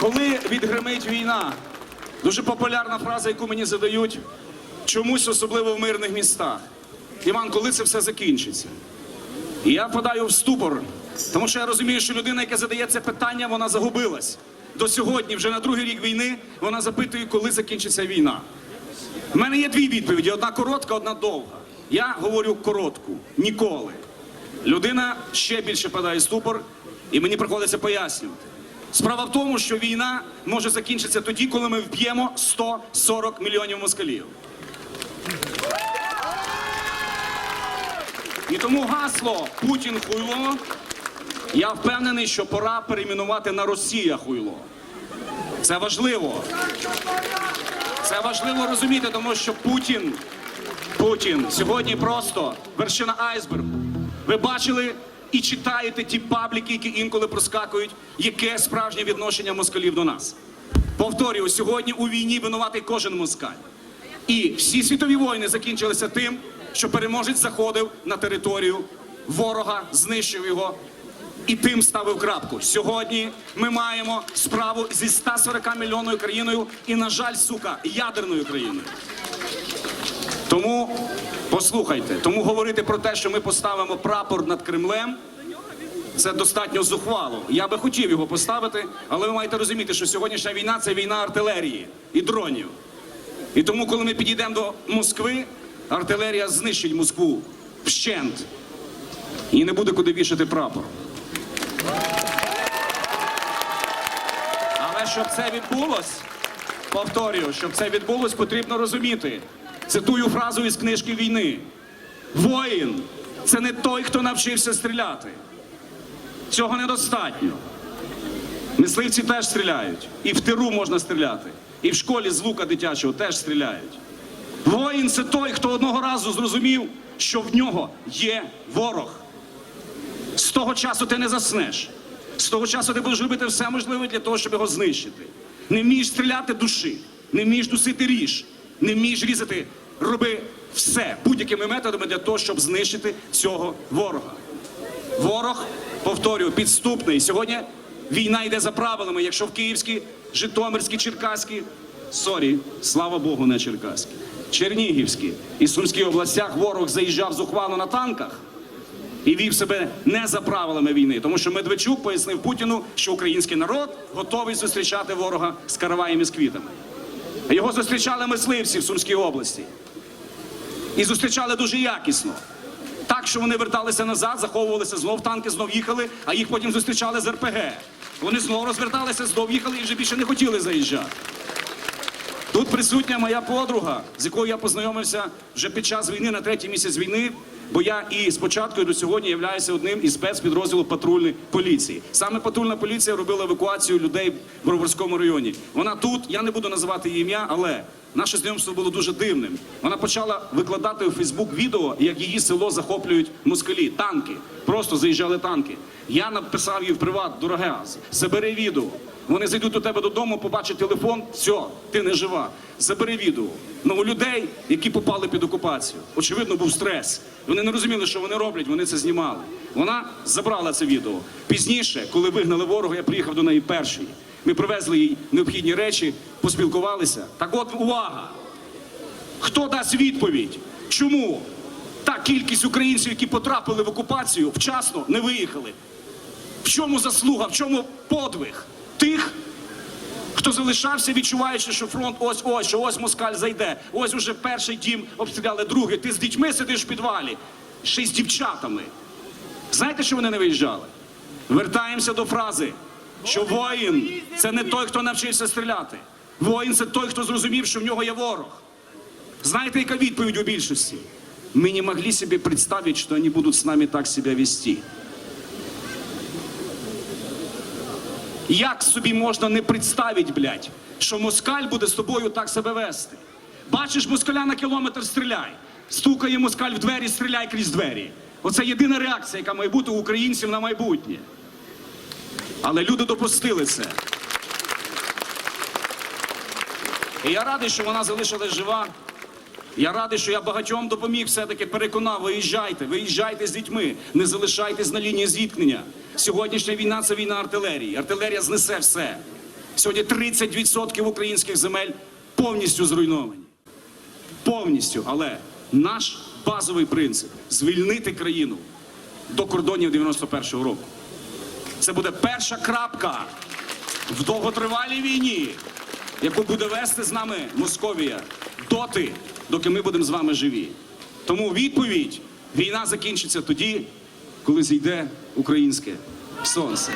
Коли відгримить війна, дуже популярна фраза, яку мені задають чомусь, особливо в мирних містах. Іван, коли це все закінчиться? І я впадаю в ступор, тому що я розумію, що людина, яка задає це питання, вона загубилась. До сьогодні, вже на другий рік війни, вона запитує, коли закінчиться війна. У мене є дві відповіді: одна коротка, одна довга. Я говорю коротку ніколи. Людина ще більше падає в ступор, і мені приходиться пояснювати. Справа в тому, що війна може закінчитися тоді, коли ми вб'ємо 140 мільйонів москалів. І тому гасло Путін хуйло. Я впевнений, що пора перейменувати на Росія хуйло. Це важливо. Це важливо розуміти, тому що Путін, Путін сьогодні просто вершина айсбергу. Ви бачили і читаєте ті пабліки, які інколи проскакують, яке справжнє відношення москалів до нас. Повторюю, сьогодні у війні винуватий кожен москаль. І всі світові війни закінчилися тим, що переможець заходив на територію ворога, знищив його і тим ставив крапку. Сьогодні ми маємо справу зі 140 мільйонною країною і, на жаль, сука, ядерною країною. Тому послухайте, тому говорити про те, що ми поставимо прапор над Кремлем. Це достатньо зухвало. Я би хотів його поставити, але ви маєте розуміти, що сьогоднішня війна це війна артилерії і дронів. І тому, коли ми підійдемо до Москви, артилерія знищить Москву вщент. І не буде куди вішати прапор. Але щоб це відбулось, повторюю, щоб це відбулось, потрібно розуміти. Цитую фразу із книжки війни: воїн це не той, хто навчився стріляти. Цього недостатньо. Мисливці теж стріляють. І в тиру можна стріляти. І в школі з лука дитячого теж стріляють. Воїн це той, хто одного разу зрозумів, що в нього є ворог. З того часу ти не заснеш. З того часу ти будеш робити все можливе для того, щоб його знищити. Не вмієш стріляти душі, не вмієш дусити ріж, не вмієш різати, роби все будь-якими методами для того, щоб знищити цього ворога. Ворог, повторюю, підступний. Сьогодні війна йде за правилами. Якщо в Київській, Житомирській, Черкаській, сорі, слава Богу, не Черкаській, Чернігівській і Сумській областях ворог заїжджав зухвало на танках і вів себе не за правилами війни. Тому що Медведчук пояснив Путіну, що український народ готовий зустрічати ворога з караваєм і з квітами. Його зустрічали мисливці в Сумській області. І зустрічали дуже якісно. Так, що вони верталися назад, заховувалися знов танки, знов їхали, а їх потім зустрічали з РПГ. Вони знову розверталися, знов їхали і вже більше не хотіли заїжджати. Тут присутня моя подруга, з якою я познайомився вже під час війни на третій місяць війни. Бо я і спочатку і до сьогодні являюся одним із спецпідрозділу патрульної поліції. Саме патрульна поліція робила евакуацію людей в Броварському районі. Вона тут, я не буду називати її ім'я, але наше знайомство було дуже дивним. Вона почала викладати у Фейсбук відео, як її село захоплюють москалі, танки. Просто заїжджали танки. Я написав їй в приват, дороге, забери відео. Вони зайдуть до тебе додому, побачать телефон, все, ти не жива. Забери відео. Ну у людей, які попали під окупацію, очевидно, був стрес. Вони не розуміли, що вони роблять, вони це знімали. Вона забрала це відео. Пізніше, коли вигнали ворога, я приїхав до неї перший. Ми привезли їй необхідні речі, поспілкувалися. Так от увага! Хто дасть відповідь? Чому та кількість українців, які потрапили в окупацію, вчасно не виїхали? В чому заслуга, в чому подвиг тих, хто залишався, відчуваючи, що фронт ось ось, що ось москаль зайде. Ось уже перший дім обстріляли другий. Ти з дітьми сидиш в підвалі, ще й з дівчатами. Знаєте, що вони не виїжджали? Вертаємося до фрази, що воїн це не той, хто навчився стріляти. Воїн це той, хто зрозумів, що в нього є ворог. Знаєте, яка відповідь у більшості? Мы не могли себе представить, что они будут с нами так себя вести. Як собі можна не представити, блядь, що москаль буде з тобою так себе вести? Бачиш москаля на кілометр, стріляй. Стукає москаль в двері, стріляй крізь двері. Оце єдина реакція, яка має бути у українців на майбутнє. Але люди допустили це. І я радий, що вона залишилась жива. Я радий, що я багатьом допоміг, все-таки переконав, виїжджайте, виїжджайте з дітьми, не залишайтесь на лінії зіткнення. Сьогоднішня війна це війна артилерії. Артилерія знесе все. Сьогодні 30% українських земель повністю зруйновані. Повністю. Але наш базовий принцип звільнити країну до кордонів 91-го року. Це буде перша крапка в довготривалій війні, яку буде вести з нами Московія доти, доки ми будемо з вами живі. Тому відповідь: війна закінчиться тоді, коли зійде українське сонце.